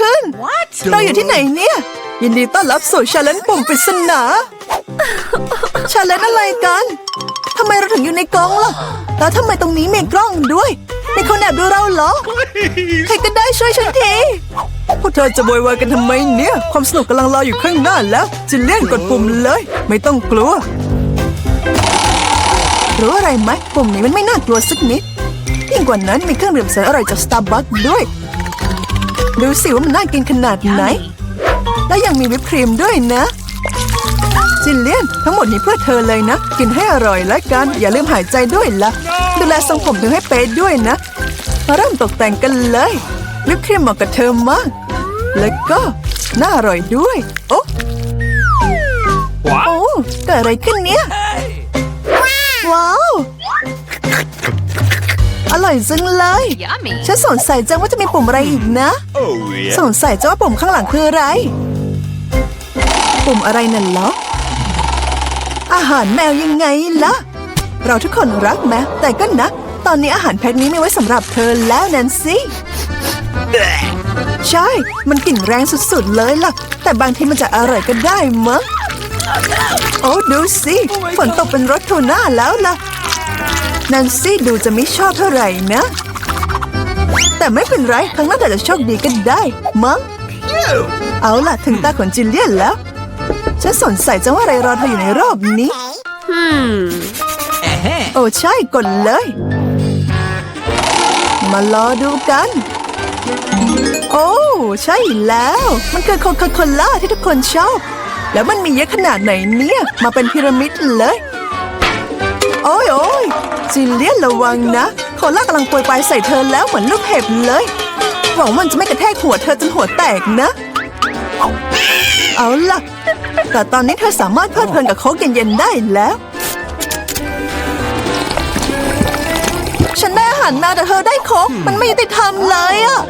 ขึ้นเราอยู่ที่ไหนเนี่ย ยินดีต้อนรับสู่ชาเลนจ์ปุ่มปริศนาชาเลนจ์อะไรกันทำไมเราถึงอยู่ในกล้องล่ะ แล้วทำไมตรงนี้มีกล้องด้วยมีคนแอบดูเราเหรอ ใครก็ได้ช่วยฉันที พวกเธอจะโวยวายกันทำไมเนี่ย ความสนุกกำลังรออยู่ข้างหน้าแล้วจินเลียนกดปุ่มเลย ไม่ต้องกลัว รู้อะไรไหมปุ่มนี้มันไม่น่ากลัวสักนิด ยิ่งกว่านั้นมีเครื่องดื่มแสนอร่อยจากสตาร์บัคด้วย ดูสิว่ามันน่ากินขนาดไหน แล้วยังมีวิปครีมด้วยนะจินเลียนทั้งหมดนี้เพื่อเธอเลยนะ กินให้อร่อยแล้วกัน อย่าลืมหายใจด้วยละดูแลทรงผมเธอให้เป๊ะด้วยนะ มาเริ่มตกแต่งกันเลย วิปครีมเหมาะกับเธอมาก แล้วก็น่าอร่อยด้วย โอ้โอ้เกิดอะไรขึ้นเนี่ย ว้าวอ ร่อยจังเลย Yummy. ฉันสงสัยจังว่าจะมีปุ่มอะไรอีกนะ Oh yeah. สงสัยจังว่าปุ่มข้างหลังคืออะไร ปุ่มอะไรนั่นเหรอ อาหารแมวยังไงล่ะ เราทุกคนรักแมวแต่ก็นะ ตอนนี้อาหารแพ็คนี้มีไว้สำหรับเธอแล้วแนนซี่ใช่ มันกลิ่นแรงสุดๆเลยล่ะ แต่บางทีมันจะอร่อยก็ได้มั้ง โอ้ดูสิ ฝนตกเป็นรถทูน่าแล้วล่ะ แนนซี่ดูจะไม่ชอบเท่าไหร่นะ แต่ไม่เป็นไรครั้งหน้าอาจจะโชคดีก็ได้ มั้ง เอาล่ะ ถึงตาของจินเลียนแล้ว ฉันสนใส่จังว่าอะไรรอเธออยู่ในรอบนี้ Hmm. โอ้ใช่กดเลย มารอดูกัน โอ้ใช่แล้ว มันคือโคคาโคล่าที่ทุกคนชอบ แล้วมันมีเยอะขนาดไหนเนี่ย มาเป็นพีระมิดเลย โอ้ยโอ้ย จินเลียนระวังนะโคล่ากำลังปรยปลายใส่เธอแล้วเหมือนลูกเห็บเลย หวังมันจะไม่กระแทกหัวเธอจนหัวแตกนะ เอาล่ะ แต่ตอนนี้เธอสามารถเพลิดเพลินกับโค้กเย็นๆได้แล้ว ฉันได้อาหารมาแต่เธอได้โค้กมันไม่ยุติธรรมเลยอะ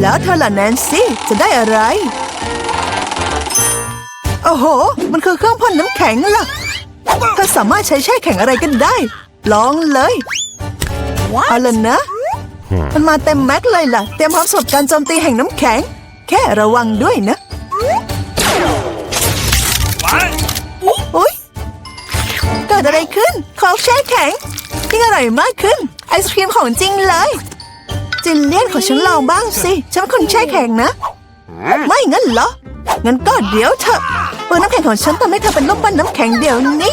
แล้วเธอล่ะแนนซี่จะได้อะไร โอ้โห มันคือเครื่องพ่นน้ำแข็งล่ะ เธอสามารถใช้แช่แข็งอะไรก็ได้ ลองเลยเอาล่ะนะ มันมาเต็มแม็กเลยล่ะ เตรียมพร้อมสำหรับการโจมตีแห่งน้ำแข็ง แค่ระวังด้วยนะ What? อุ๊ยเกิดอะไรขึ้นโค้กแช่แข็งยิ่งอร่อยมากขึ้น ไอศครีมของจริงเลยจินเลียนขอฉันลองบ้างสิ ฉันเป็นคนแช่แข็งนะ ไม่งั้นเหรอ งั้นก็เดี๋ยวเถอะเปิดน้ำแข็งของฉันทำให้เธอเป็นลูกปั้นน้ำแข็งเดี๋ยวนี้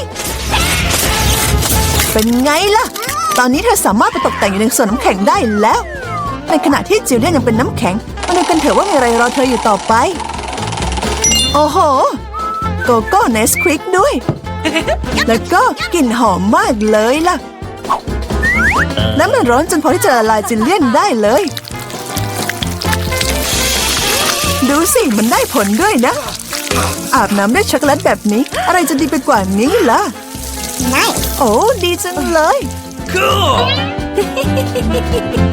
เป็นไงล่ะ ตอนนี้เธอสามารถไปตกแต่งอยู่ในส่วนน้ำแข็งได้แล้ว ในขณะที่จิลเลียนยังเป็นน้ำแข็งมาดูกันเถอะว่ามีอะไรรอเธออยู่ต่อไป โอ้โห โกโก้เนสควิกด้วย แล้วก็กลิ่นหอมมากเลยล่ะและมันร้อนจนพอที่จะละลายจินเลียนได้เลย ดูสิ มันได้ผลด้วยนะ อาบน้ำด้วยช็อกโกแลตแบบนี้ อะไรจะดีไปกว่านี้ล่ะโอ้ดีจังเลย Cool.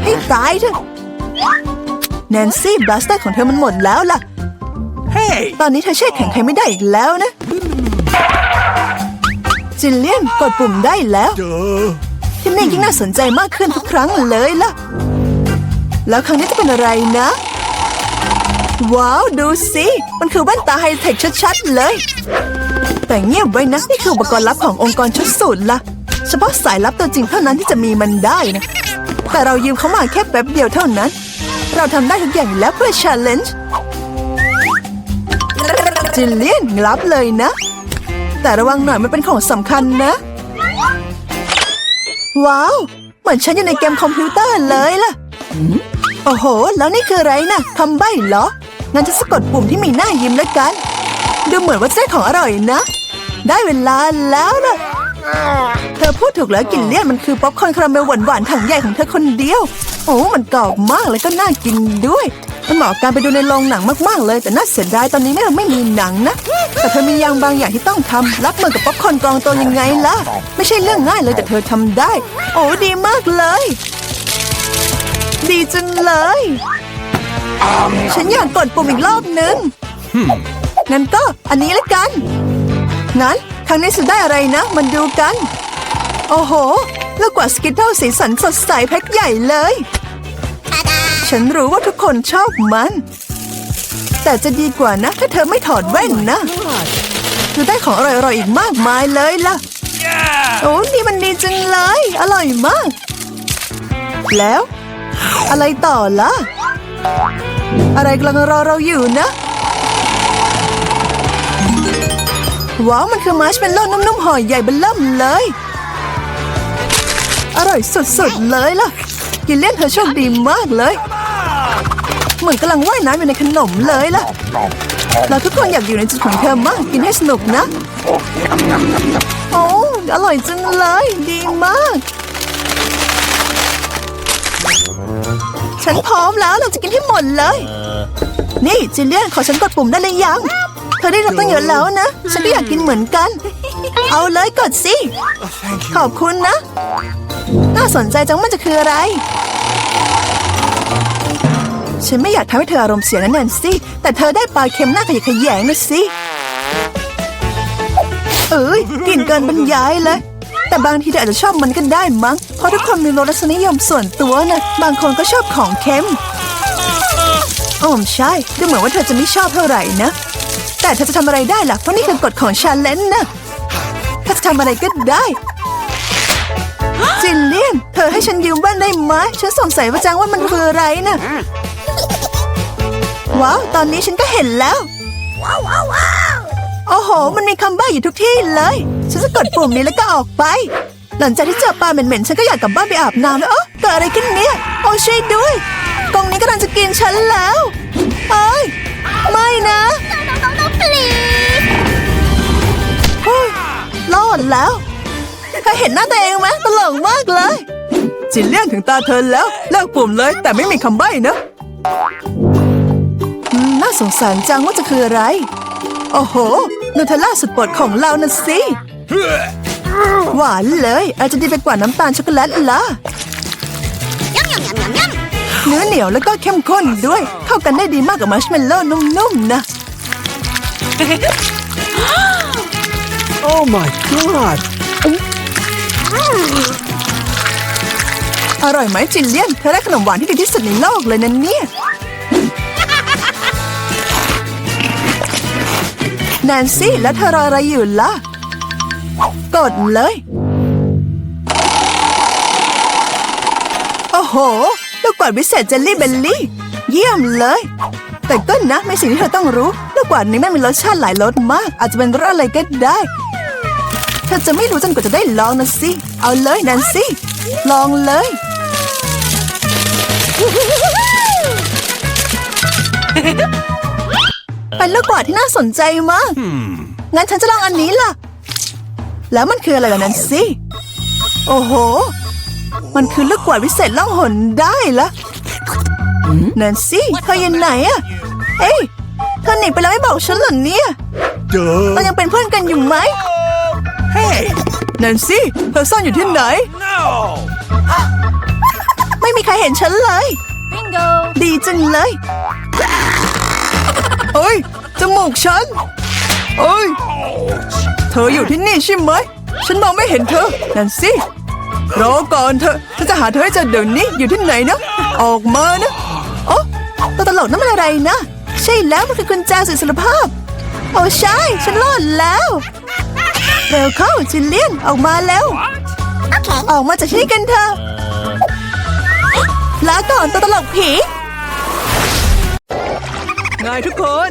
ให้ตายเถอะแนนซี่บลัสเตอร์ของเธอมันหมดแล้วล่ะ Hey. ตอนนี้เธอแช่แข็งใครไม่ได้อีกแล้วนะ จินเลียนกดปุ่มได้แล้ว Duh. ที่นี่ยิ่งน่าสนใจมากขึ้นทุกครั้งเลยล่ะ แล้วครั้งนี้จะเป็นอะไรนะ ว้าวดูสิมันคือแว่นตาไฮเทคชัดๆเลย แต่เงียบไว้นะนี่คืออุปกรณ์ลับขององค์กรชุดสูตรล่ะเฉพาะสายลับตัวจริงเท่านั้นที่จะมีมันได้นะ แต่เรายืมเขามาแค่แป๊บเดียวเท่านั้น เราทำได้ทุกอย่างแล้วเพื่อ challenge จิลเลียนรับเลยนะ แต่ระวังหน่อยมันเป็นของสำคัญนะ ว้าวเหมือนฉันอยู่ในเกมคอมพิวเตอร์เลยล่ะโอ้โห แล้วนี่คืออะไรนะคำใบ้เหรอ งั้นจะสะกดปุ่มที่มีหน้ายิ้มแล้วกัน ดูเหมือนว่าจะได้ของอร่อยนะ ได้เวลาแล้วนะเธอพูดถูกแล้วกลินเลี่ยนมันคือป๊อปคอร์นคาราเมลหวานๆถังใหญ่ของเธอคนเดียว โอ้มันกรอบมากแล้วก็น่ากินด้วย มันเหมาะการไปดูในโรงหนังมากๆเลย แต่น่าเสียดายตอนนี้เนี่เราไม่มีหนังนะแต่เธอมีอย่างบางอย่างที่ต้องทำรับมือกับป๊อปคอร์นกองโตยังไงล่ะ ไม่ใช่เรื่องง่ายเลยแต่เธอทำได้ โอ้ดีมากเลย ดีจังเลย ฉันอยากกดปุ่มอีกรอบนึงงั้นก็อันนี้ละกัน งั้นครั้งนี้จะได้อะไรนะ มันดูกัน โอ้โห แล้วกว่าสกิทเทิลสีสันสดใสแพ็คใหญ่เลยใช่ฉันรู้ว่าทุกคนชอบมัน แต่จะดีกว่านะ ถ้าเธอไม่ถอดแว่นนะเธอได้ของอร่อยๆอีกมากมายเลยล่ะ Yeah! โอ้นี่มันดีจังเลย อร่อยมาก แล้ว อะไรต่อล่ะ อะไรกำลังรอเราอยู่นะ ว้าว มันคือมาร์ชเมลโล่นุ่มๆห่อใหญ่เบล่มเลย อร่อยสุดๆเลยล่ะกินเล่นเธอโชคดีมากเลย เหมือนกำลังว่ายน้ำอยู่ในขนมเลยล่ะ เราทุกคนอยากอยู่ในจุดของเธอมาก กินให้สนุกนะ โอ้อร่อยจังเลย ดีมาก ฉันพร้อมแล้วเราจะกินให้หมดเลย นี่จิลเลียนขอฉันกดปุ่มได้เลยยัง เธอได้รับตั้งเยอะแล้วนะ ฉันก็อยากกินเหมือนกัน เอาเลยกดสิ ขอบคุณนะ น่าสนใจจังมันจะคืออะไร ฉันไม่อยากทำให้เธออารมณ์เสียนะแนนซี่ แต่เธอได้ปลาเค็มหน้าขยะแขยงนะสิ เอ้ยกลิ่นเกินบรรยายเลย แต่บางทีเธออาจจะชอบมันก็ได้มั้ง เพราะทุกคนมีรสนิยมส่วนตัวนะ บางคนก็ชอบของเค็มอ๋อใช่ ดูเหมือนว่าเธอจะไม่ชอบเท่าไหร่นะ แต่เธอจะทำอะไรได้ล่ะ เพราะนี่คือกฎของชาเลนจ์นะเธอจะทำอะไรก็ได้ จินเลียน เธอให้ฉันยืมแว่นได้ไหม ฉันสงสัยว่าจังว่ามันคืออะไรนะว้าว ตอนนี้ฉันก็เห็นแล้ว โอ้โห มันมีคำใบ้อยู่ทุกที่เลย ฉันจะกดปุ่มนี้แล้วก็ออกไป หลังจากที่เจอปลาเหม็นๆ ฉันก็อยากกลับบ้านไปอาบน้ำแล้วเออเกิดอะไรขึ้นเนี่ย โอ้ช่วยด้วย กองนี้กำลังจะกินฉันแล้วเอ้ย ไม่นะเฮ้รอดแล้วเธอเห็นหน้าตัวเองไหมตลกมากเลย จินเลี่ยนถึงตาเธอแล้วเลิกปุ่มเลยแต่ไม่มีคำใบ้นะน่าสงสารจังว่าจะคืออะไร โอ้โหนูเทลล่าสุดปรดของเรานะสิ หวานเลย อาจจะดีไปกว่าน้ำตาลช็อกโกแลตละเนื้อเหนียวแล้วก็เข้มข้นด้วย เข้ากันได้ดีมากกับมัชเมลโล่นุ่มๆนะ Oh my god! อร่อยไหมจินเลียนเธอได้ขนมหวานที่ดีที่สุดในโลกเลยนะเนี่ย แนนซี่แล้วเธอรออะไรอยู่ล่ะ กดเลย โอ้โหลูกกวาดวิเศษเจลลี่เบลลี่ เยี่ยมเลย แต่ก็นะไม่สิ่งที่เธอต้องรู้ลูกกวาดนี้ไม่มีรสชาติหลายรสมาก อาจจะเป็นรสอะไรก็ได้ เธอจะไม่รู้จนกว่าจะได้ลองนะสิ เอาเลยแนนซี่ลองเลย เป็นลูกกวาดที่น่าสนใจมาก งั้นฉันจะลองอันนี้ล่ะ แล้วมันคืออะไรล่ะแนนซี่โอ้โห มันคือลูกกวาดวิเศษล่องหนได้ละแนนซี่เธออยู่ไหนอะเอ้ยเธอหนีไปแล้วไม่บอกฉันเหรอเนี่ยเรา Duh! ยังเป็นเพื่อนกันอยู่ไหม Hey! แนนซี่เธอซ่อนอยู่ที่ไหน No! ไม่มีใครเห็นฉันเลย Bingo! ดีจังเลยเฮ้ยจมูกฉัน เอ้ย เธออยู่ที่นี่ใช่ไหม ฉันมองไม่เห็นเธอ นั่นสิรอก่อนเถอะฉันจะหาเธอให้เจอเดี๋ยวนี้อยู่ที่ไหนนะ ออกมานะโอ้ตัวตลกนั่นมันอะไรนะ ใช่แล้วมันคือกุญแจสุดสารภาพ โอ้ใช่ ฉันรอดแล้วเร็วเข้าจินเลียนออกมาแล้วออกมาจากที่นี่กันเถอะลาก่อนตัวตลกผีนายทุกคน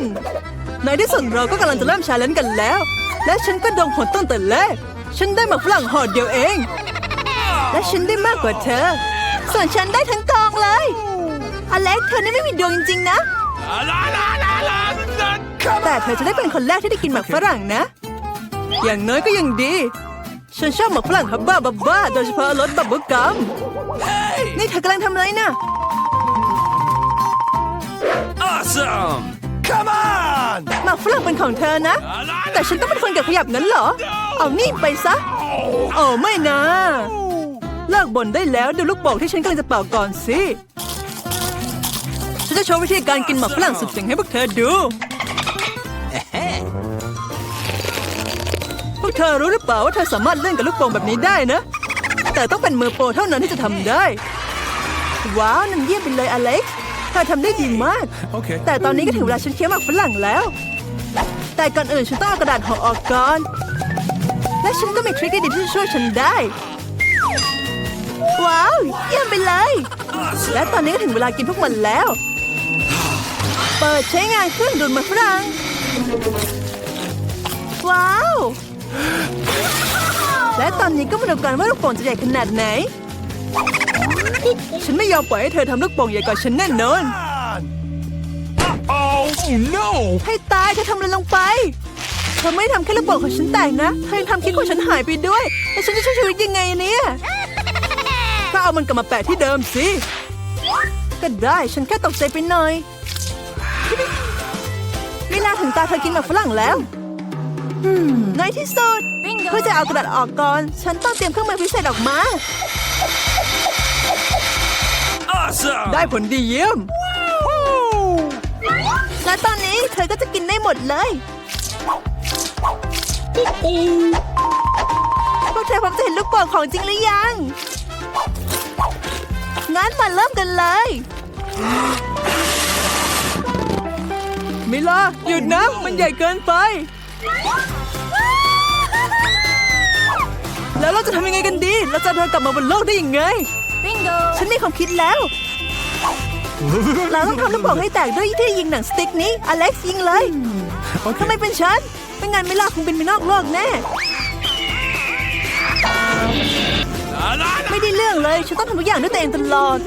ในที่สุดเราก็กำลังจะเริ่มชาเลนจ์กันแล้ว และฉันก็ดองหนต้นแต่แรกฉันได้หมากฝรั่งห่อเดียวเอง และฉันได้มากกว่าเธอ ส่วนฉันได้ทั้งกองเลยอเล็กเธอนี่ไม่มีดวงจริงๆนะ La la la la la! la. Come แต่เธอจะได้เป็นคนแรกที่ได้กินหมากฝรั่งนะ อย่างน้อยก็ยังดี ฉันชอบหมากฝรั่งฮับบ้าบับบ้าโดยเฉพาะรสบับเบิ้ลกัมนี่เธอกำลังทำอะไรนะ Awesome! Come on! หมากฝรั่งเป็นของเธอนะ แต่ฉันต้องเป็นคนเก็บขยับงั้นเหรอ เอานี่ไปซะ โอ้ไม่นะ เลิกบ่นได้แล้วดูลูกโป่งที่ฉันกำลังจะเป่าก่อนสิฉันจะโชว์วิธีการกินหมากฝรั่งสุดเจ๋งให้พวกเธอดู พวกเธอรู้หรือเปล่าว่าเธอสามารถเล่นกับลูกโป่งแบบนี้ได้นะ แต่ต้องเป็นมือโปรเท่านั้นที่จะทำได้ ว้าวนั่นเยี่ยมไปเลยอเล็กซ์ เธอทำได้ดีมาก Okay. แต่ตอนนี้ก็ถึงเวลาฉันเคี้ยวหมากฝรั่งแล้ว แต่ก่อนอื่นฉันต้องเอากระดาษห่อออกก่อน และฉันก็มีทริคดีๆที่จะช่วยฉันได้ ว้าว เยี่ยมไปเลย และตอนนี้ก็ถึงเวลากินพวกมันแล้ว เปิดใช้งานเครื่องดูดหมากฝรั่ง ว้าว และตอนนี้ก็มาดูกันว่าลูกโป่งจะใหญ่ขนาดไหน ฉันไม่ยอมปล่อยให้เธอทำลูกโป่งใหญ่กว่าฉันแน่นอน Oh, oh no! ให้ตายเธอทำอะไรลงไป เธอไม่ได้ทำแค่ลูกโป่งของฉันแตกนะ เธอยังทำคิดของฉันหายไปด้วย แล้วฉันจะใช้ชีวิตยังไงเนี่ยก็เอามันกลับมาแปะที่เดิมสิ ก็ได้ฉันแค่ตกใจไปหน่อย ไม่ลาถึงตาเธอกินหมากฝรั่งแล้วอืมในที่สุดเพื่อจะเอากระดาษออกก่อน ฉันต้องเตรียมเครื่องมือพิเศษออกมา Awesome! ได้ผลดีเยี่ยม และตอนนี้เธอก็จะกินได้หมดเลยพวกเธอพร้อมจะเห็นลูกโป่งของจริงหรือยัง งั้นมาเริ่มกันเลย มิลาหยุดนะ มันใหญ่เกินไป แล้วเราจะทำยังไงกันดี เราจะเอาเธอกลับมาบนโลกได้ยังไง ฉันมีความคิดแล้ว เราต้องทำลูกโป่งให้แตกด้วยที่ยิงหนังสติ๊กนี้ อเล็กซ์ยิงเลยทำไมเป็นฉันไม่งั้นไม่ลาคงเป็นไปนอกโลกแน่ La la la! ไม่ได้เรื่องเลย ฉันต้องทำทุกอย่างด้วยตัวเองตลอด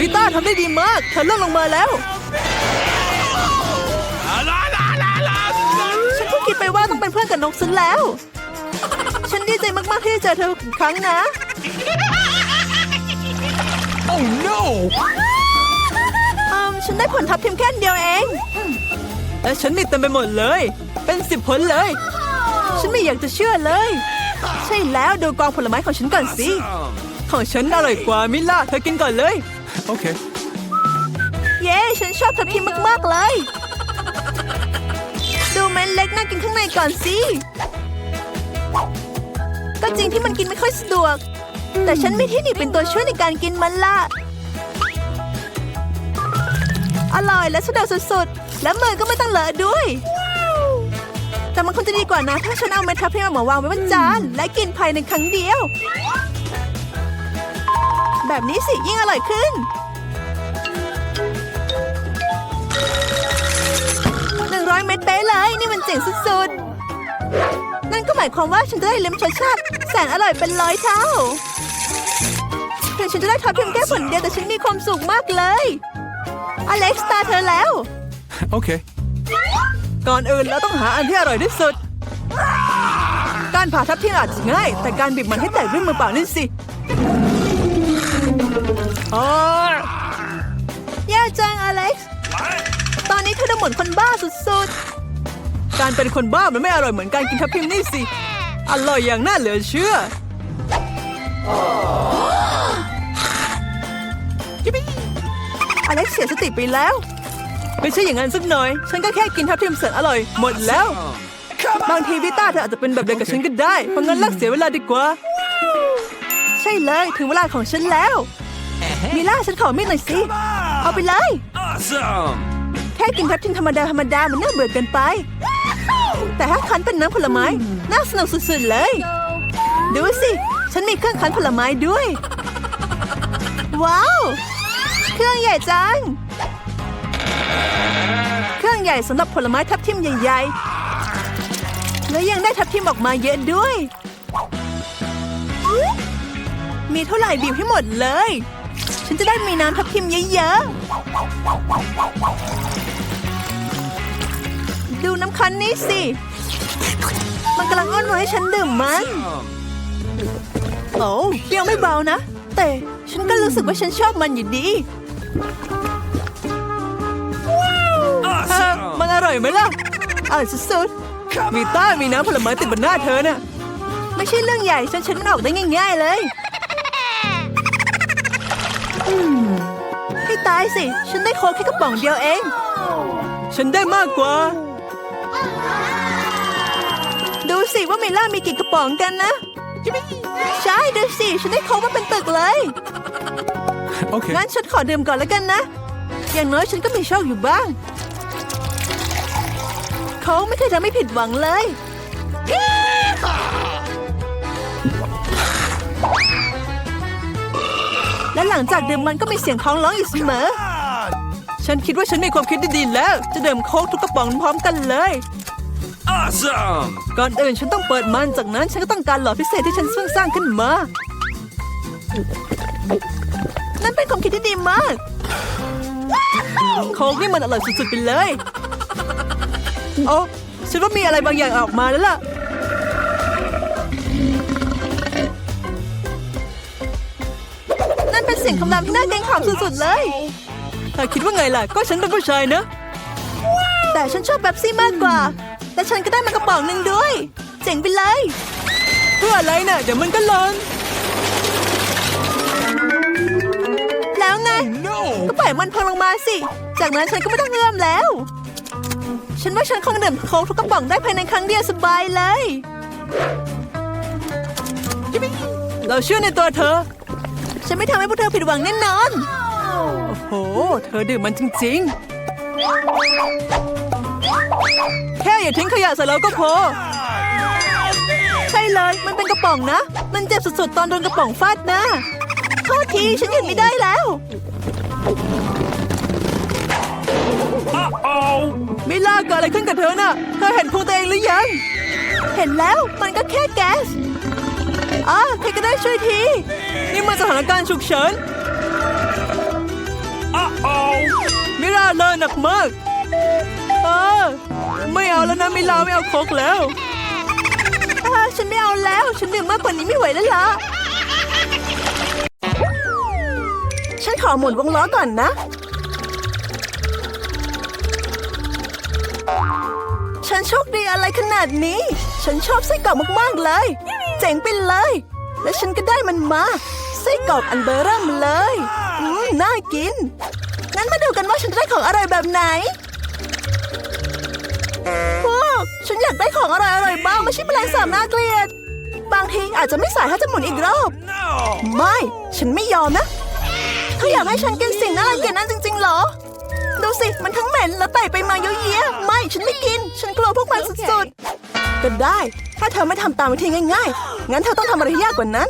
วิต้าทำได้ดีมากเธอเลื่อนลงมาแล้ว La la la la la! ฉันเพิ่งคิดไปว่าต้องเป็นเพื่อนกับนกซะแล้ว ฉันดีใจมากๆที่ได้เจอเธออีกครั้งนะ Oh no! อืมฉันได้ผลทับทิมแค่อันเดียวเอง และฉันมีเต็มไปหมดเลย เป็นสิบผลเลย ฉันไม่อยากจะเชื่อเลย ใช่แล้วดูกองผลไม้ของฉันก่อนสิ Um, ของฉันอร่อยกว่ามิลล่าเธอกินก่อนเลย okay. เย้ฉันชอบทับทิมมาก ๆ เลย ดูเม็ดเล็กน่ากินข้างในก่อนสิ ก็จริงที่มันกินไม่ค่อยสะดวก แต่ฉันมีที่หนีบเป็นตัวช่วยในการกินมันละอร่อยและสะดวกสุดๆ และมือก็ไม่ต้องเลอะด้วย แต่มันคงจะดีกว่านะ ถ้าฉันเอาเม็ดทับทิมมาวางไว้บนจาน และกินภายในครั้งเดียว แบบนี้สิยิ่งอร่อยขึ้นหนึ่งร้อยเม็ดเป๊ะเลย นี่มันเจ๋งสุดๆ นั่นก็หมายความว่าฉันจะได้ลิ้มรสชาติแสนอร่อยเป็นร้อยเท่าถึงฉันจะได้ทอดเพียงแค่ผลเดียวแต่ฉันมีความสุขมากเลย อเล็กซ์ตาเธอแล้ว Okay. ก่อนอื่นเราต้องหาอันที่อร่อยที่สุด การผ่าทับทิมอาจจะง่าย แต่การบีบมันให้แตกด้วยมือเปล่านี่สิโอ้ยแย่จังอเล็กซ์ ตอนนี้เธอดูเหมือนคนบ้าสุดๆ การเป็นคนบ้ามันไม่อร่อยเหมือนการกินทับทิมนี่สิ อร่อยอย่างน่าเหลือเชื่อยิปปี้อเล็กซ์เสียสติไปแล้ว ไม่ใช่อย่างนั้นสักหน่อย ฉันก็แค่กินทับทิมแสนอร่อย หมดแล้ว บางทีวิต้าเธออาจจะเป็นแบบเดียวกับฉันก็ได้ เพราะงั้นเลิกเสียเวลาดีกว่า ใช่เลยถึงเวลาของฉันแล้วมิล่าฉันขอมีดหน่อยสิ เอาไปเลย Awesome! แค่กินทับทิมธรรมดาธรรมดามันน่าเบื่อเกินไป แต่ถ้าคั้นเป็นน้ำผลไม้ น่าสนุกสุดๆเลย ดูสิ ฉันมีเครื่องคั้นผลไม้ด้วย ว้าว เครื่องใหญ่จัง เครื่องใหญ่สำหรับผลไม้ทับทิมใหญ่ ๆ และยังได้ทับทิมออกมาเยอะด้วย มีเท่าไหร่บีบให้หมดเลย ฉันจะได้มีน้ำทับทิมเยอะๆดูน้ำคั้นนี้สิ มันกำลังอ้อนวอนให้ฉันดื่มมัน โอ้เปรี้ยวไม่เบานะ แต่ฉันก็รู้สึกว่าฉันชอบมันอยู่ดีเออมัน Awesome! อร่อยไหมล่ะอร่อยสุดๆมีต้ามีน้ำผลไม้ติดบนหน้าเธอน่ะ ไม่ใช่เรื่องใหญ่ฉันฉันมันออกได้ง่ายๆเลยอืมให้ตายสิ ฉันได้โค้กแค่กระป๋องเดียวเอง ฉันได้มากกว่า สิว่าเมล่ามีกี่กระป๋องกันนะ ใช่ดูสิ ฉันได้โค้กมาเป็นตึกเลย Okay. งั้นฉันขอดื่มก่อนแล้วกันนะ อย่างน้อยฉันก็มีโชคอยู่บ้าง เขาไม่เคยทำให้ผิดหวังเลย และหลังจากดื่มมันก็มีเสียงท้องร้องอยู่เสมอ ฉันคิดว่าฉันมีความคิดที่ดีแล้ว จะดื่มโค้กทุกกระป๋องพร้อมกันเลย Awesome. ก่อนอื่นฉันต้องเปิดมันจากนั้นฉันก็ต้องการหลอดพิเศษที่ฉันเพิ่งสร้างขึ้นมา นั่นเป็นความคิดที่ดีมาก โค้กนี่มันอร่อยสุดๆไปเลย โอ้ฉันว่ามีอะไรบางอย่างออกมาแล้วล่ะ นั่นเป็นเสียงคำรามที่น่าเกรงขามสุดๆเลยเธอคิดว่าไงล่ะ ก็ฉันเป็นผู้ชายนะ แต่ฉันชอบแบบซี่มากกว่า และฉันก็ได้มากระป๋องหนึ่งด้วย เจ๋งไปเลย เพื่ออะไรน่ะเดี๋ยวมันก็หลนแล้วไง No. ก็ปล่อยมันพังลงมาสิ จากนั้นฉันก็ไม่ต้องเอื้อมแล้ว ฉันว่าฉันคงดื่มโค้กทุกกระป๋องได้ภายในครั้งเดียวสบายเลย เราเชื่อในตัวเธอ ฉันไม่ทำให้พวกเธอผิดหวังแน่นอน โอ้โห เธอดื่มมันจริง ๆ แค่อย่าทิ้งขยะใส่เราก็พอ ใช่เลย มันเป็นกระป๋องนะ มันเจ็บสุดๆ ตอนโดนกระป๋องฟาดหน้าโทษทีฉันหยุดไม่ได้แล้ว Uh-oh. มิล่าเกิดอะไรขึ้นกับเธอน่ะ เธอเห็นพุงตัวเองหรือยัง เห็นแล้วมันก็แค่แก๊สอ่าใครก็ได้ช่วยที นี่มันสถานการณ์ฉุกเฉิน Uh-oh. มิล่าเลอะหนักมากเออ ไม่เอาแล้วนะมิล่าไม่เอาโคกแล้ว ฉันไม่เอาแล้ว ฉันดื่มมากกว่านี้ไม่ไหวแล้วล่ะ ฉันขอหมุนวงล้อก่อนนะ ฉันโชคดีอะไรขนาดนี้ ฉันชอบไส้กรอกมากๆเลย เจ๋งไปเลย และฉันก็ได้มันมาไส้กรอกอันเบอร์เริ่มเลย อืมน่ากิน งั้นมาดูกันว่าฉันได้ของอร่อยแบบไหน พวกฉันอยากได้ของอร่อยๆบ้างไม่ใช่แมลงสาบน่าเกลียด บางทีอาจจะไม่สายถ้าจะหมุนอีกรอบ ไม่ ฉันไม่ยอมนะเธออยากให้ฉันกินสิ่งน่ารังเกียจนั้นจริงๆเหรอ ดูสิ มันทั้งเหม็นและไต่ไปมาเยอะแยะไม่ ฉันไม่กิน ฉันกลัวพวกมันสุดๆ ก็ได้ ถ้าเธอไม่ทำตามวิธีง่ายๆ งั้นเธอต้องทำอะไรที่ยากกว่านั้น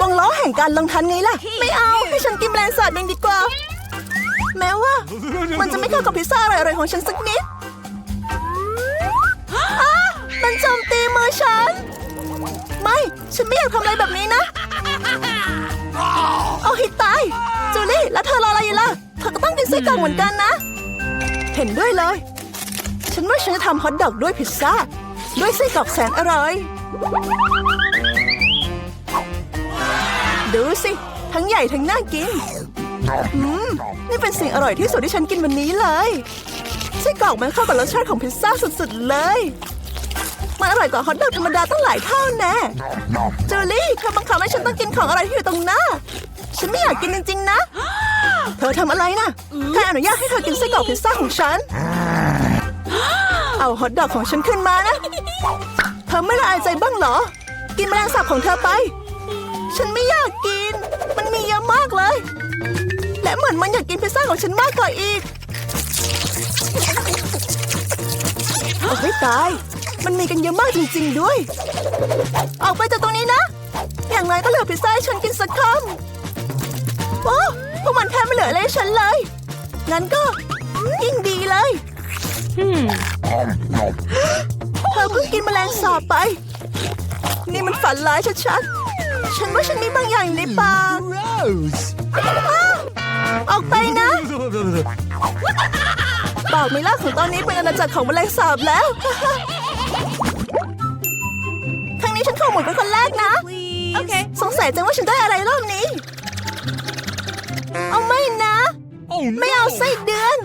วงล้อแห่งการลงทันไงล่ะ ไม่เอา ให้ฉันกินแมลงสาบเองดีกว่า แม้ว่า มันจะไม่เข้ากับพิซซ่าอร่อยๆของฉันสักนิด มันโจมตีมือฉัน ไม่ ฉันไม่อยากทำอะไรแบบนี้นะ เอาให้ตาย จูลี่ แล้วเธอรออะไรอยู่ล่ะ เธอก็ต้องกินไส้กรอกเหมือนกันนะ เห็นด้วยเลย ฉันว่าฉันจะทำฮอทดอกด้วยพิซซ่า ด้วยไส้กรอกแสนอร่อย ดูสิ ทั้งใหญ่ทั้งน่ากิน อืม นี่เป็นสิ่งอร่อยที่สุดที่ฉันกินวันนี้เลยไส้กรอกมันเข้ากับรสชาติของพิซซ่าสุดๆเลย มันอร่อยกว่าฮอทดอกธรรมดาตั้งหลายเท่าแน่จูลี่เธอบังคับให้ฉันต้องกินของอะไรที่อยู่ตรงหน้า ฉันไม่อยากกินจริง ๆ นะ เธอทำอะไรนะใครอนุญาตให้เธอกินไส้กรอกพิซซ่าของฉัน เอาฮอทดอกของฉันขึ้นมานะ เธอไม่ละอายใจบ้างเหรอ กินแมลงสาบของเธอไป ฉันไม่อยากกิน มันมีเยอะมากเลย และเหมือนมันอยากกินพิซซ่าของฉันมากกว่าอีกโอ้ยตาย มันมีกันเยอะมากจริง ๆ ด้วย ออกไปจากตรงนี้นะ อย่างไรก็เหลือพิซซ่าให้ฉันกินสักคำโอ้พวกมันแทบไม่เหลืออะไรให้ฉันเลย งั้นก็ยิ่งดีเลยเธอเพิ่งกินแมลงสาบไป นี่มันฝันร้ายชัดๆ ฉันว่าฉันมีบางอย่างอยู่ในปาก Gross. ออกไปนะปากมิล่าของตอนนี้เป็นอาณาจักรของแมลงสาบแล้ว ครั้งนี้ฉันขอหมุนเป็นคนแรกนะ โอเค สงสัยจังว่าฉันได้อะไรรอบนี้ เอาไม่นะ Oh ไม่เอาไส้เดือน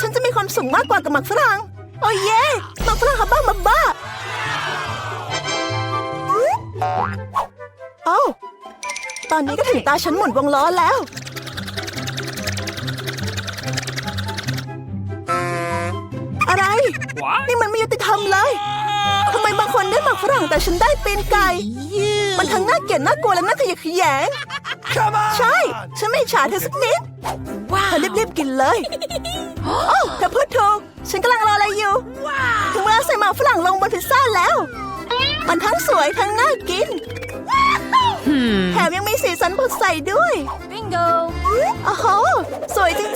ฉันจะมีความสุขมากกว่ากับหมักฝรั่ง โอ้เย่หมักฝรั่งฮับบ้ามาบ้าเอ้าตอนนี้ก็ถึงตาฉันหมุนวงล้อแล้ว อะไร What? นี่มันไม่ยุติธรรมเลยทำไมบางคนได้หมากฝรั่งแต่ฉันได้ตีนไก่ มันทั้งน่าเกลียดน่ากลัวและน่าขยะแขยง Come on! ใช่ ฉันไม่อิจฉาเธอสักนิดว้าวเธอรีบๆกินเลยโอ้เธอพูดถูก ฉันกำลังรออะไรอยู่ ถึงเวลาใส่หมากฝรั่งลงบนพิซซ่าแล้ว มันทั้งสวยทั้งน่ากิน แถมยังมีสีสันบดใสด้วย Bingo! โอ้โห สวยจริง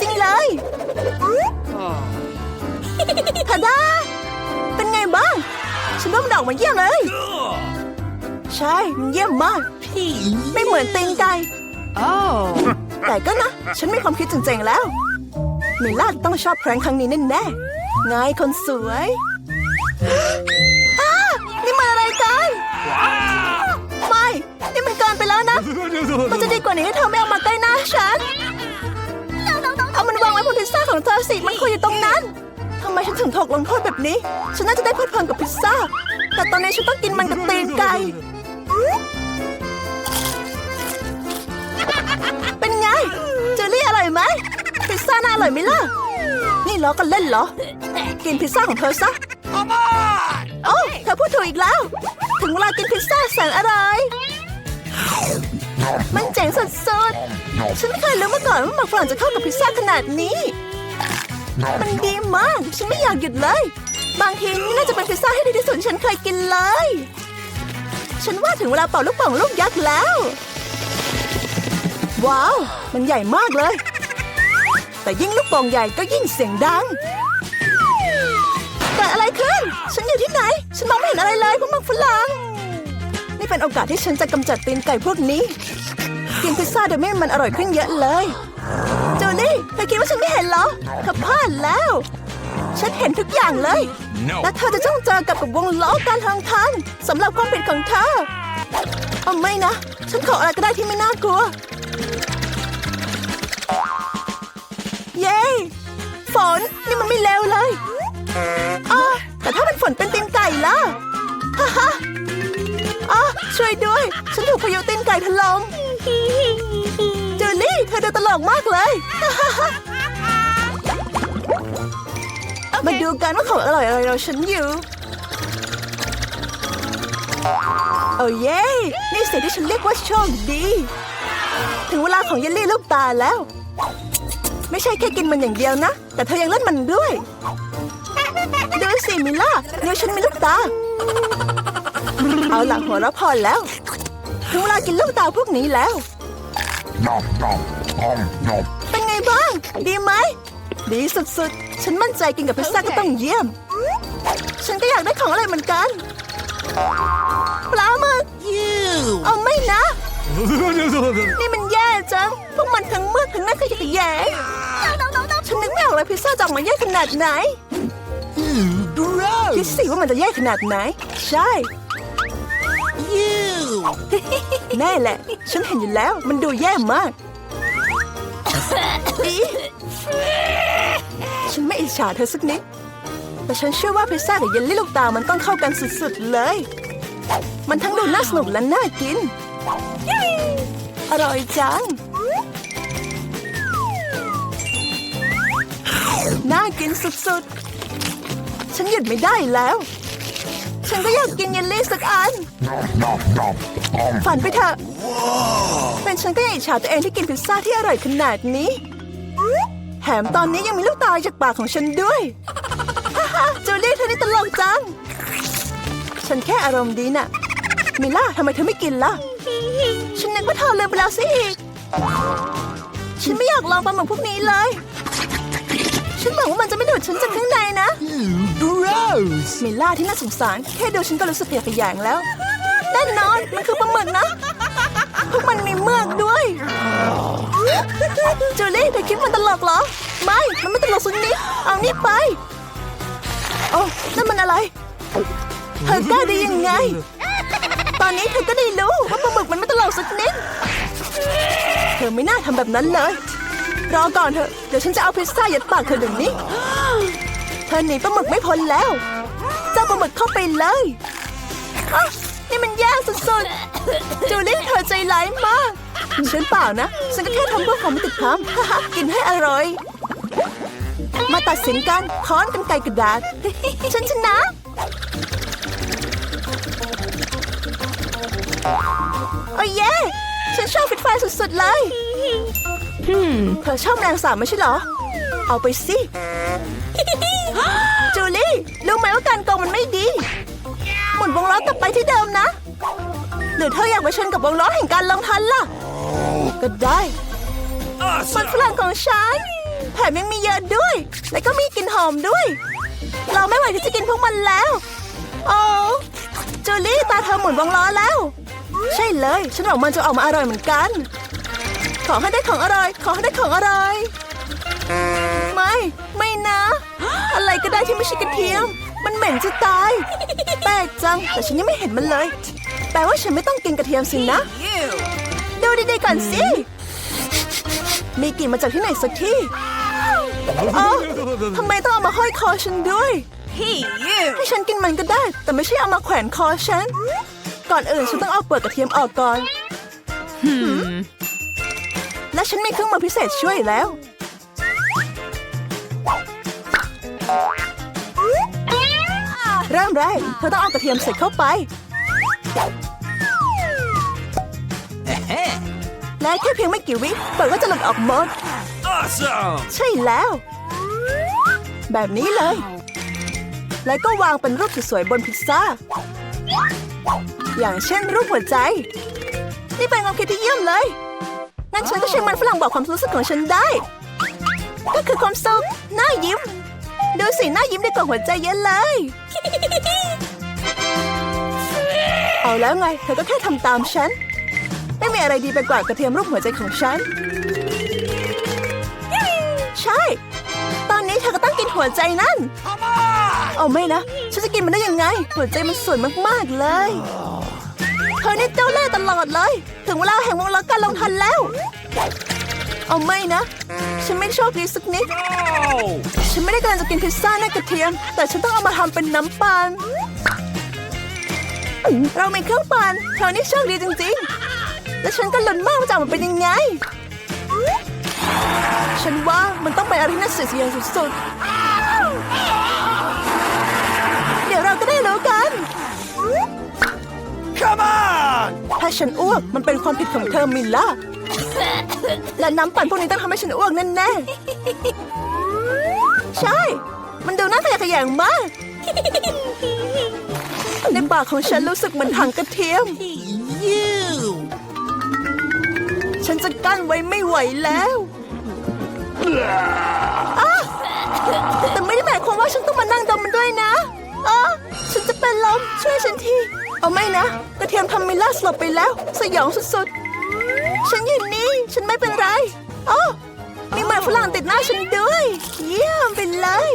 ทาดา เป็นไงบ้าง ฉันว่ามันออกมาเยี่ยมเลย ใช่ มันเยี่ยมมาก ไม่เหมือนตีนไก่ Oh! แต่ก็นะ ฉันมีความคิดเจ๋งๆแล้ว มิลล่าต้องชอบแพร้งครั้งนี้แน่ๆไงคนสวยอ้านี่มันอะไรกันไม่ นี่มันเกินไปแล้วนะ มันจะดีกว่านี้ถ้าเธอไม่เอามาใกล้หน้าฉัน เอามันวางไว้บนพิซซ่าของเธอสิ มันควรอยู่ตรงนั้นทำไมฉันถึงถูกลงโทษแบบนี้ ฉันน่าจะได้เพลิดเพลินกับพิซซ่า แต่ตอนนี้ฉันต้องกินมันกับตีนไก่ เป็นไง เจอรี่อร่อยไหม พิซซ่าน่าอร่อยไหมล่ะ นี่ล้อกันเล่นเหรอ กินพิซซ่าของเธอซะ Come on! โอ้เธอพูดถูกอีกแล้ว ถึงเวลากินพิซซ่าแสนอร่อยมันเจ๋งสุดๆ ฉันไม่เคยรู้มาก่อนว่าหมักฝรั่งจะเข้ากับพิซซ่าขนาดนี้ มันดีมาก ฉันไม่อยากหยุดเลย บางทีนี่น่าจะเป็นพิซซ่าที่ดีที่สุดฉันเคยกินเลย ฉันว่าถึงเวลาเป่าลูกป่องลูกยักษ์แล้ว ว้าว มันใหญ่มากเลย แต่ยิ่งลูกป่งใหญ่ก็ยิ่งเสียงดังเกิดอะไรขึ้น ฉันอยู่ที่ไหน ฉันมองไม่เห็นอะไรเลยพวกมักฝรั่งนี่เป็นโอกาสที่ฉันจะกำจัดตีนไก่พวกนี้ กินพิซซ่าโดยไม่มันอร่อยขึ้นเยอะเลย จูลี่เธอคิดว่าฉันไม่เห็นเหรอเธอพลาดแล้ว ฉันเห็นทุกอย่างเลย No. และเธอจะต้องเจอกับกับวงล้อการทางทางสำหรับความผิดของเธอเอาไม่นะ ฉันขออะไรก็ได้ที่ไม่น่ากลัว เย้ฝนนี่มันไม่เลวเลยอ๋อแต่ถ้าเป็นฝนเป็นตีนไก่ล่ะฮ่าฮ่าอ๋อช่วยด้วย ฉันถูกพายุตีนไก่ถล่มจูลี่เธอดูตลกมากเลยฮ่าฮ่าฮ่ามาดูกันว่าของอร่อยอะไรเราฉันอยู่ โอ้เย้นี่สิ่งที่ฉันเรียกว่าโชคดี ถึงเวลาของเยลลี่ลูกตาแล้ว ไม่ใช่แค่กินมันอย่างเดียวนะ แต่เธอยังเล่นมันด้วยดูสิมิล่านิ้วฉันมีลูกตา เอาหลังหัวเราะพอแล้ว ถึงเวลากินลูกตาพวกนี้แล้ว Nom nom nom nom. เป็นไงบ้าง ดีไหม ดีสุดๆ ฉันมั่นใจกินกับพิซซ่าก็ต้องเยี่ยม ฉันก็อยากได้ของอะไรเหมือนกัน ปลาหมึกเอาไม่นะ นี่มันแย่จัง พวกมันทั้งเมือกทั้งน่าขยะแขยงฉันนึกไม่ออกเลยพิซซ่าจะออกมาแย่ขนาดไหน Gross! คิดสิว่ามันจะแย่ขนาดไหน ใช่ You! แน่แหละ ฉันเห็นอยู่แล้ว มันดูแย่มาก ฉันไม่อิจฉาเธอสักนิด แต่ฉันเชื่อว่าพิซซ่ากับเยลลี่ลูกตามันต้องเข้ากันสุดๆเลย มันทั้งดูน่าสนุกและน่ากิน อร่อยจัง น่ากินสุดๆ ฉันหยุดไม่ได้แล้ว ฉันก็อยากกินเยลลี่สักอัน Nom nom nom nom. ฝันไปเถอะ เป็นฉันก็ยังอิจฉาตัวเองที่กินพิซซ่าที่อร่อยขนาดนี้ แถมตอนนี้ยังมีลูกตาจากปากของฉันด้วย ฮ่าฮ่าจูลี่เธอนี่ตลกจัง ฉันแค่อารมณ์ดีน่ะ มิล่าทำไมเธอไม่กินล่ะ ฉันนึกว่าเธอลืมไปแล้วสิอีก ฉันไม่อยากลองปลาหมึกพวกนี้เลย ฉันหวังว่ามันจะไม่ดูดฉันจากข้างในนะ Gross! มิล่าที่น่าสงสาร แค่ดูฉันก็รู้สึกอยากขยงแล้ว แน่นอนมันคือปลาหมึกนะพวกมันมีเมือกด้วยจูลี่เธอคิดมันตลกเหรอ ไม่ มันไม่ตลกสักนิดเอานี่ไป โอ้นั่นมันอะไร เธอกล้าได้ยังไง ตอนนี้เธอก็ได้รู้ว่าปลาหมึกมันไม่ตลกสักนิด เธอไม่น่าทำแบบนั้นเลย รอก่อนเถอะ เดี๋ยวฉันจะเอาพิซซ่ายัดปากเธอเดี๋ยวนี้ เธอหนีปลาหมึกไม่พ้นแล้ว เจ้าปลาหมึกเข้าไปเลยอ นี่มันแย่สุดๆ จูลี่เธอใจร้ายมาก ฉันเปล่านะ ฉันก็แค่ทำเพื่อความไม่ติดทำกินให้อร่อย มาตัดสินกันค้อนกันไกรกระดาษ ฉันชนะ โอ้เย่ฉันชอบฟิตไฟร์สุดๆเลยเธอชอบแมลงสาบไม่ใช่เหรอ เอาไปสิจูลี่รู้ไหมว่าการโกงมันไม่ดีหมุน วงล้อกลับไปที่เดิมนะ หรือเธออยากไปชนกับวงล้อแห่งการลงทันล่ะ ก็ได้มันฝ Awesome. รั่งของฉันแถมยังมีเยอะด้วย และก็มีกลิ่นหอมด้วย เราไม่ไหวที่จะกินพวกมันแล้ว โอ้จูลี่ตาเธอหมุนวงล้อแล้ว ใช่เลย ฉันหวังมันจะออกมาอร่อยเหมือนกัน ขอให้ได้ของอร่อย ขอให้ได้ของอร่อย ไม่ ไม่นะ อะไรก็ได้ที่ไม่ใช่กระเทียม มันเหม็นจะตาย แปลกจัง แต่ฉันยังไม่เห็นมันเลย แปลว่าฉันไม่ต้องกินกระเทียมสินะ You. ดูดีๆก่อนสิ มีกลิ่นมาจากที่ไหนสักที่เอ้าทำไมต้องเอามาห้อยคอฉันด้วย Hey, you. ให้ฉันกินมันก็ได้ แต่ไม่ใช่เอามาแขวนคอฉัน ก่อนอื่นฉันต้องเอาเปลือกกระเทียมออกก่อน และฉันมีเครื่องมือพิเศษช่วยแล้ว เริ่มแรกเธอต้องเอากระเทียมใส่เข้าไป Eh. และแค่เพียงไม่กี่วิเปลือกก็จะหลุดออกหมด Awesome. ใช่แล้ว แบบนี้เลย แล้วก็วางเป็นรูปสวยๆบนพิซซ่า อย่างเช่นรูปหัวใจ นี่เป็นความคิดที่เยี่ยมเลย งั้นฉันก็ใช้มันฝรั่งบอกความรู้สึกของฉันได้ ก็คือความสุขหน้ายิ้ม ดูสิหน้ายิ้มได้กว่าหัวใจเยอะเลย เอาแล้วไง เธอก็แค่ทำตามฉัน ไม่มีอะไรดีไปกว่ากระเทียมรูปหัวใจของฉัน ใช่ ตอนนี้เธอก็ต้องกินหัวใจนั่น Come on. เอาไม่นะ ฉันจะกินมันได้ยังไง หัวใจมันสวยมากๆเลย เธอนี่เจ้าเล่ห์ตลอดเลย ถึงเวลาแห่งวงล้อการลงทันแล้ว เอาไม่นะ ฉันไม่โชคดีสักนิด No. ฉันไม่ได้กำลังจะกินพิซซ่าหน้ากระเทียม แต่ฉันต้องเอามาทำเป็นน้ำปั่นเรามีเครื่องปั่นเธอนี่โชคดีจริงๆ และฉันก็ลุ้นมากว่าจะออกมาเป็นยังไง ฉันว่ามันต้องเป็นอะไรที่น่าเสียดายสุดๆ เดี๋ยวเราก็ได้รู้กัน Come on. ถ้าฉันอ้วกมันเป็นความผิดของเธอมิลล่า และน้ำปั่นพวกนี้ต้องทำให้ฉันอ้วกแน่ๆใช่ มันดูน่าขยะแขยงมาก ในปากของฉันรู้สึกเหมือนถังกระเทียม ฉันจะกั้นไว้ไม่ไหวแล้วอ๊ะแต่ไม่ได้หมายความว่าฉันต้องมานั่งดมมันด้วยนะอ๋อฉันจะเป็นลมช่วยฉันที เอาไม่นะ กระเทียมทำมิลล่าสลบไปแล้ว สยองสุดๆ ฉันอยู่นี่ ฉันไม่เป็นไร โอ้ มีหมาฝรั่งติดหน้าฉันด้วย เยี่ยมไปเลย